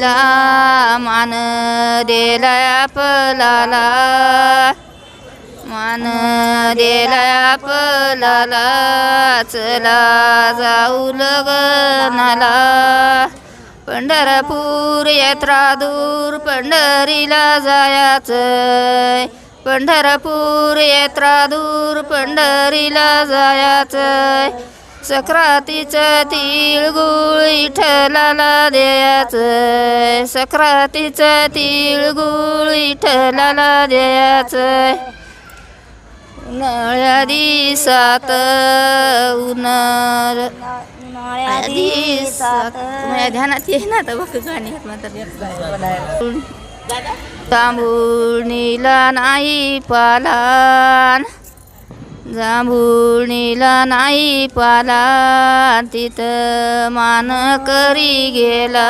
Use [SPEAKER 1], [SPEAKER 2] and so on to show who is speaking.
[SPEAKER 1] ला मान देला आपलाला मान देला आपलाला चला जाऊ लग्नाला. पंढरपूर यात्रा दूर पंढरीला जायाचं पंढरपूर यात्रा दूर पंढरीला जायाचं सक्रातीचं तिळगुळ विठ्ठलाला द्यायचं. सक्रातीचं तिळगुळ विठ्ठलाला द्यायचं. उन्हाळ्या दिसात उन्हाळ
[SPEAKER 2] उन्हाळ्या दिवसात.
[SPEAKER 1] माझ्या ध्यानात ये ना तर बघ गाणी. तांबूळ नीला नाही पालान. जांभूळणीला नाही पाला तिथं मान करी गेला.